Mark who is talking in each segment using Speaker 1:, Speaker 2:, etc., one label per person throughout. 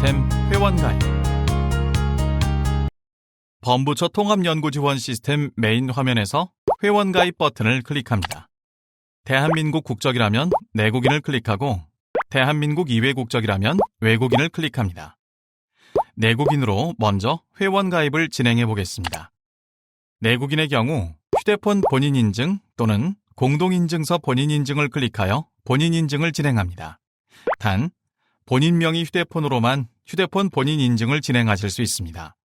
Speaker 1: 시스템 회원 가입 범부처 통합연구지원 시스템 메인 화면에서 회원 가입 버튼을 클릭합니다. 대한민국 국적이라면 내국인을 클릭하고 대한민국 이외 국적이라면 외국인을 클릭합니다. 내국인으로 먼저 회원 가입을 진행해 보겠습니다. 내국인의 경우 휴대폰 본인 인증 또는 공동인증서 본인 인증을 클릭하여 본인 인증을 진행합니다. 단, 본인 명의 휴대폰으로만 휴대폰 본인 인증을 진행하실 수 있습니다.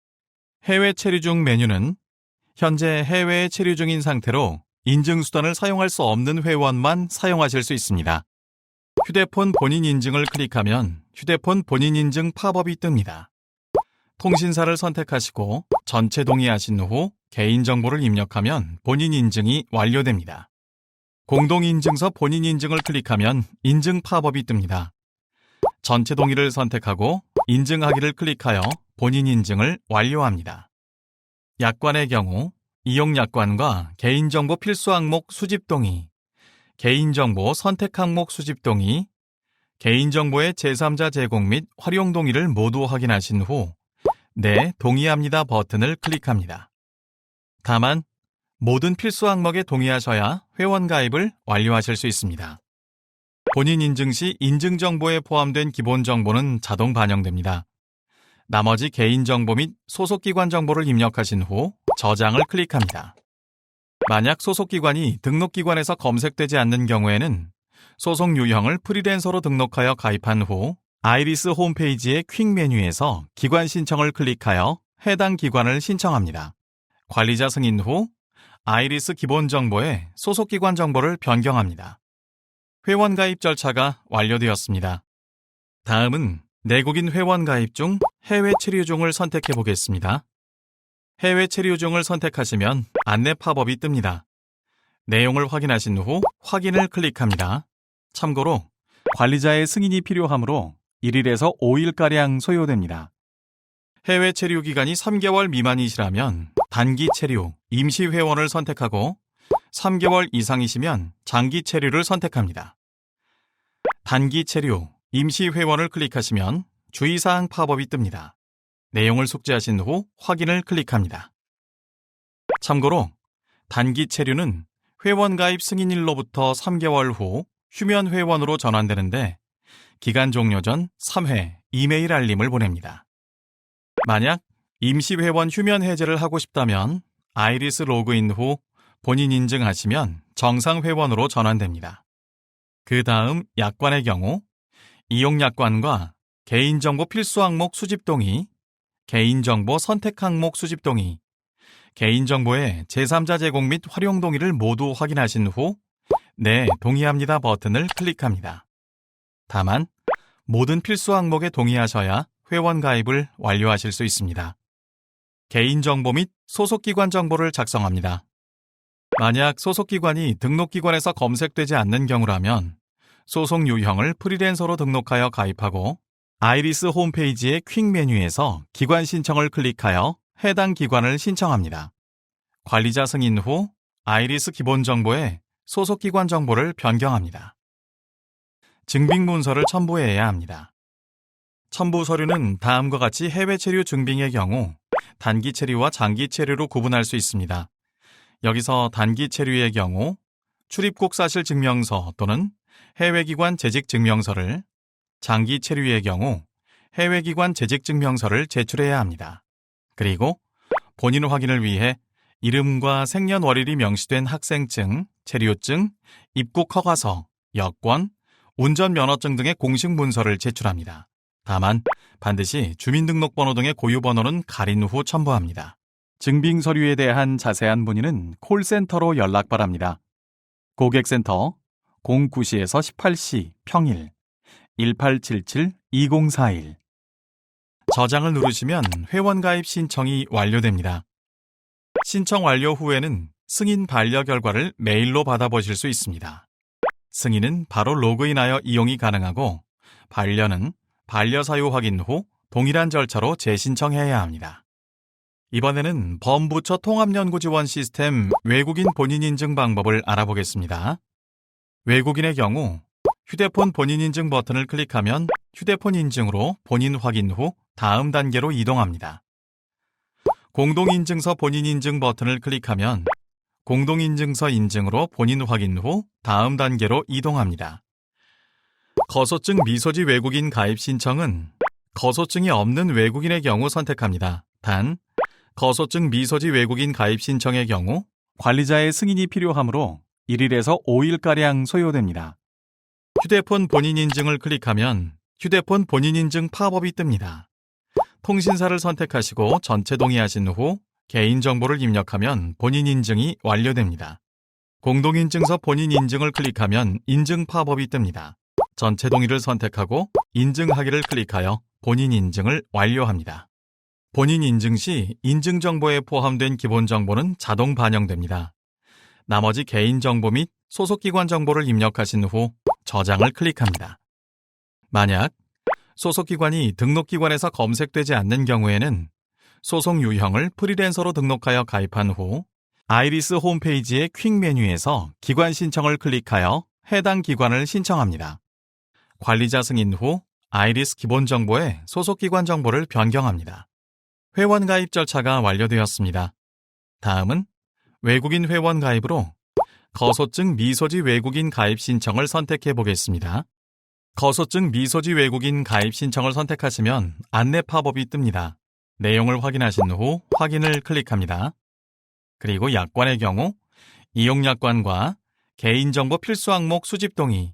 Speaker 1: 해외 체류 중 메뉴는 현재 해외에 체류 중인 상태로 인증 수단을 사용할 수 없는 회원만 사용하실 수 있습니다. 휴대폰 본인 인증을 클릭하면 휴대폰 본인 인증 팝업이 뜹니다. 통신사를 선택하시고 전체 동의하신 후 개인정보를 입력하면 본인 인증이 완료됩니다. 공동인증서 본인 인증을 클릭하면 인증 팝업이 뜹니다. 전체 동의를 선택하고 인증하기를 클릭하여 본인 인증을 완료합니다. 약관의 경우 이용 약관과 개인정보 필수 항목 수집 동의, 개인정보 선택 항목 수집 동의, 개인정보의 제3자 제공 및 활용 동의를 모두 확인하신 후 네, 동의합니다 버튼을 클릭합니다. 다만 모든 필수 항목에 동의하셔야 회원 가입을 완료하실 수 있습니다. 본인 인증 시 인증 정보에 포함된 기본 정보는 자동 반영됩니다. 나머지 개인정보 및 소속기관 정보를 입력하신 후 저장을 클릭합니다. 만약 소속기관이 등록기관에서 검색되지 않는 경우에는 소속 유형을 프리랜서로 등록하여 가입한 후 아이리스 홈페이지의 퀵 메뉴에서 기관 신청을 클릭하여 해당 기관을 신청합니다. 관리자 승인 후 아이리스 기본 정보에 소속기관 정보를 변경합니다. 회원 가입 절차가 완료되었습니다. 다음은 내국인 회원 가입 중 해외 체류종을 선택해 보겠습니다. 해외 체류종을 선택하시면 안내 팝업이 뜹니다. 내용을 확인하신 후 확인을 클릭합니다. 참고로 관리자의 승인이 필요하므로 1일에서 5일가량 소요됩니다. 해외 체류 기간이 3개월 미만이시라면 단기 체류, 임시 회원을 선택하고 3개월 이상이시면 장기 체류를 선택합니다. 단기 체류, 임시 회원을 클릭하시면 주의사항 팝업이 뜹니다. 내용을 숙지하신 후 확인을 클릭합니다. 참고로 단기 체류는 회원 가입 승인일로부터 3개월 후 휴면 회원으로 전환되는데 기간 종료 전 3회 이메일 알림을 보냅니다. 만약 임시 회원 휴면 해제를 하고 싶다면 아이리스 로그인 후 본인 인증하시면 정상 회원으로 전환됩니다. 그 다음 약관의 경우 이용 약관과 개인정보 필수 항목 수집 동의, 개인정보 선택 항목 수집 동의, 개인정보의 제3자 제공 및 활용 동의를 모두 확인하신 후 네, 동의합니다 버튼을 클릭합니다. 다만 모든 필수 항목에 동의하셔야 회원 가입을 완료하실 수 있습니다. 개인정보 및 소속기관 정보를 작성합니다. 만약 소속기관이 등록기관에서 검색되지 않는 경우라면 소속 유형을 프리랜서로 등록하여 가입하고 아이리스 홈페이지의 퀵 메뉴에서 기관 신청을 클릭하여 해당 기관을 신청합니다. 관리자 승인 후 아이리스 기본 정보에 소속 기관 정보를 변경합니다. 증빙 문서를 첨부해야 합니다. 첨부 서류는 다음과 같이 해외 체류 증빙의 경우 단기 체류와 장기 체류로 구분할 수 있습니다. 여기서 단기 체류의 경우 출입국 사실 증명서 또는 해외기관 재직 증명서를 장기 체류의 경우 해외기관 재직 증명서를 제출해야 합니다. 그리고 본인 확인을 위해 이름과 생년월일이 명시된 학생증, 체류증, 입국 허가서, 여권, 운전면허증 등의 공식 문서를 제출합니다. 다만 반드시 주민등록번호 등의 고유번호는 가린 후 첨부합니다. 증빙 서류에 대한 자세한 문의는 콜센터로 연락 바랍니다. 고객센터 09시에서 18시 평일 1877-2041 저장을 누르시면 회원 가입 신청이 완료됩니다. 신청 완료 후에는 승인 반려 결과를 메일로 받아보실 수 있습니다. 승인은 바로 로그인하여 이용이 가능하고 반려는 반려 사유 확인 후 동일한 절차로 재신청해야 합니다. 이번에는 범부처 통합연구 지원 시스템 외국인 본인 인증 방법을 알아보겠습니다. 외국인의 경우 휴대폰 본인 인증 버튼을 클릭하면 휴대폰 인증으로 본인 확인 후 다음 단계로 이동합니다. 공동인증서 본인 인증 버튼을 클릭하면 공동인증서 인증으로 본인 확인 후 다음 단계로 이동합니다. 거소증 미소지 외국인 가입 신청은 거소증이 없는 외국인의 경우 선택합니다. 단, 거소증 미소지 외국인 가입 신청의 경우 관리자의 승인이 필요하므로 1일에서 5일가량 소요됩니다. 휴대폰 본인 인증을 클릭하면 휴대폰 본인 인증 팝업이 뜹니다. 통신사를 선택하시고 전체 동의하신 후 개인정보를 입력하면 본인 인증이 완료됩니다. 공동인증서 본인 인증을 클릭하면 인증 팝업이 뜹니다. 전체 동의를 선택하고 인증하기를 클릭하여 본인 인증을 완료합니다. 본인 인증 시 인증 정보에 포함된 기본 정보는 자동 반영됩니다. 나머지 개인 정보 및 소속 기관 정보를 입력하신 후 저장을 클릭합니다. 만약 소속 기관이 등록 기관에서 검색되지 않는 경우에는 소속 유형을 프리랜서로 등록하여 가입한 후 아이리스 홈페이지의 퀵 메뉴에서 기관 신청을 클릭하여 해당 기관을 신청합니다. 관리자 승인 후 아이리스 기본 정보에 소속 기관 정보를 변경합니다. 회원 가입 절차가 완료되었습니다. 다음은 외국인 회원 가입으로 거소증 미소지 외국인 가입 신청을 선택해 보겠습니다. 거소증 미소지 외국인 가입 신청을 선택하시면 안내 팝업이 뜹니다. 내용을 확인하신 후 확인을 클릭합니다. 그리고 약관의 경우 이용약관과 개인정보 필수 항목 수집 동의,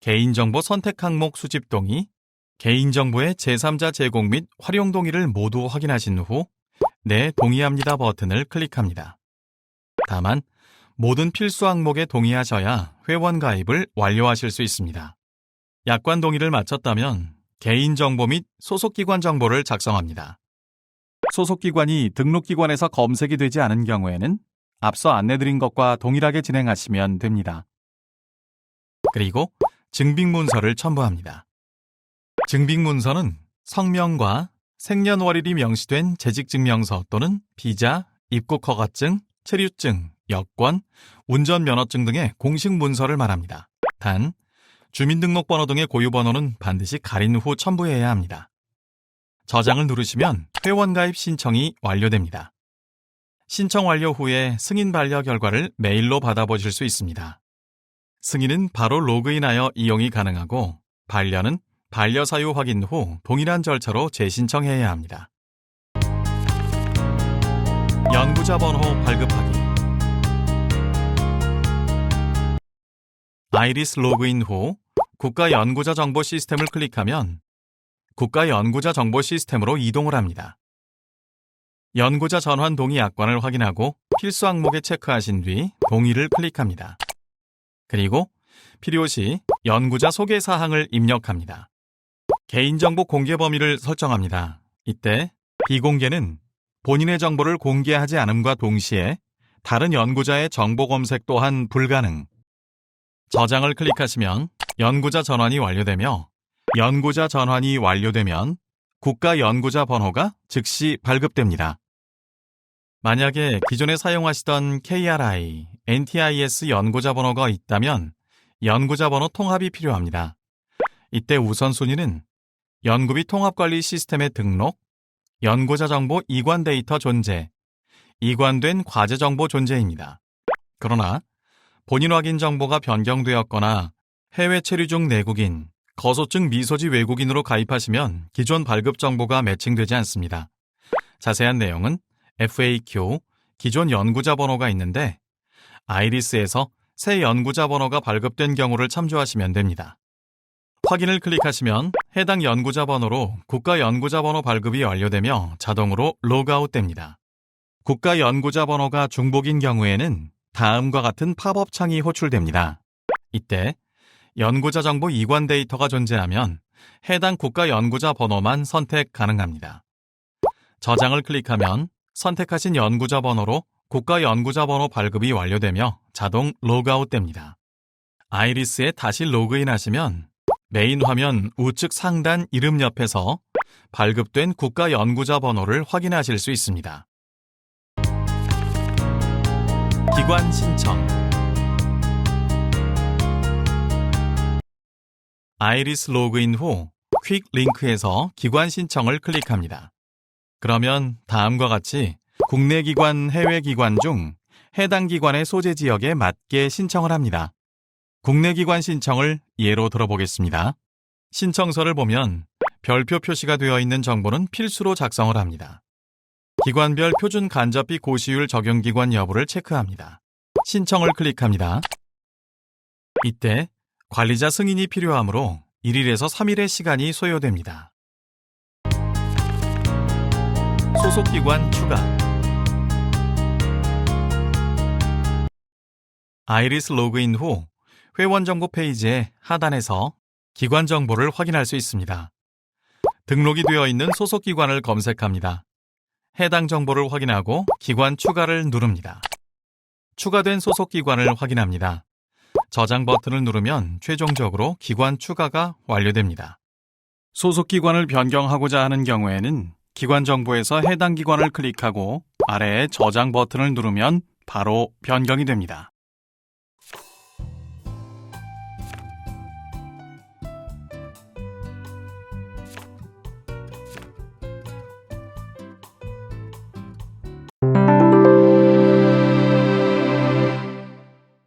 Speaker 1: 개인정보 선택 항목 수집 동의, 개인정보의 제3자 제공 및 활용 동의를 모두 확인하신 후 네, 동의합니다 버튼을 클릭합니다. 다만 모든 필수 항목에 동의하셔야 회원 가입을 완료하실 수 있습니다. 약관 동의를 마쳤다면 개인정보 및 소속기관 정보를 작성합니다. 소속기관이 등록기관에서 검색이 되지 않은 경우에는 앞서 안내드린 것과 동일하게 진행하시면 됩니다. 그리고 증빙문서를 첨부합니다. 증빙문서는 성명과 생년월일이 명시된 재직증명서 또는 비자, 입국허가증, 체류증, 여권, 운전면허증 등의 공식 문서를 말합니다. 단, 주민등록번호 등의 고유번호는 반드시 가린 후 첨부해야 합니다. 저장을 누르시면 회원가입 신청이 완료됩니다. 신청 완료 후에 승인 반려 결과를 메일로 받아보실 수 있습니다. 승인은 바로 로그인하여 이용이 가능하고 반려는 반려 사유 확인 후 동일한 절차로 재신청해야 합니다. 연구자 번호 발급하기 아이리스 로그인 후 국가 연구자 정보 시스템을 클릭하면 국가 연구자 정보 시스템으로 이동을 합니다. 연구자 전환 동의 약관을 확인하고 필수 항목에 체크하신 뒤 동의를 클릭합니다. 그리고 필요시 연구자 소개 사항을 입력합니다. 개인정보 공개 범위를 설정합니다. 이때 비공개는 본인의 정보를 공개하지 않음과 동시에 다른 연구자의 정보 검색 또한 불가능. 저장을 클릭하시면 연구자 전환이 완료되며 연구자 전환이 완료되면 국가 연구자 번호가 즉시 발급됩니다. 만약에 기존에 사용하시던 KRI, NTIS 연구자 번호가 있다면 연구자 번호 통합이 필요합니다. 이때 우선순위는 연구비 통합관리 시스템의 등록, 연구자 정보 이관 데이터 존재, 이관된 과제 정보 존재입니다. 그러나 본인 확인 정보가 변경되었거나 해외 체류 중 내국인, 거소증 미소지 외국인으로 가입하시면 기존 발급 정보가 매칭되지 않습니다. 자세한 내용은 FAQ, 기존 연구자 번호가 있는데 아이리스에서 새 연구자 번호가 발급된 경우를 참조하시면 됩니다. 확인을 클릭하시면 해당 연구자 번호로 국가 연구자 번호 발급이 완료되며 자동으로 로그아웃 됩니다. 국가 연구자 번호가 중복인 경우에는 다음과 같은 팝업 창이 호출됩니다. 이때 연구자 정보 이관 데이터가 존재하면 해당 국가 연구자 번호만 선택 가능합니다. 저장을 클릭하면 선택하신 연구자 번호로 국가 연구자 번호 발급이 완료되며 자동 로그아웃 됩니다. 아이리스에 다시 로그인 하시면 메인 화면 우측 상단 이름 옆에서 발급된 국가 연구자 번호를 확인하실 수 있습니다. 기관 신청 아이리스 로그인 후 퀵 링크에서 기관 신청을 클릭합니다. 그러면 다음과 같이 국내 기관, 해외 기관 중 해당 기관의 소재 지역에 맞게 신청을 합니다. 국내 기관 신청을 예로 들어보겠습니다. 신청서를 보면 별표 표시가 되어 있는 정보는 필수로 작성을 합니다. 기관별 표준 간접비 고시율 적용 기관 여부를 체크합니다. 신청을 클릭합니다. 이때 관리자 승인이 필요하므로 1일에서 3일의 시간이 소요됩니다. 소속 기관 추가 아이리스 로그인 후 회원 정보 페이지의 하단에서 기관 정보를 확인할 수 있습니다. 등록이 되어 있는 소속 기관을 검색합니다. 해당 정보를 확인하고 기관 추가를 누릅니다. 추가된 소속 기관을 확인합니다. 저장 버튼을 누르면 최종적으로 기관 추가가 완료됩니다. 소속 기관을 변경하고자 하는 경우에는 기관 정보에서 해당 기관을 클릭하고 아래에 저장 버튼을 누르면 바로 변경이 됩니다.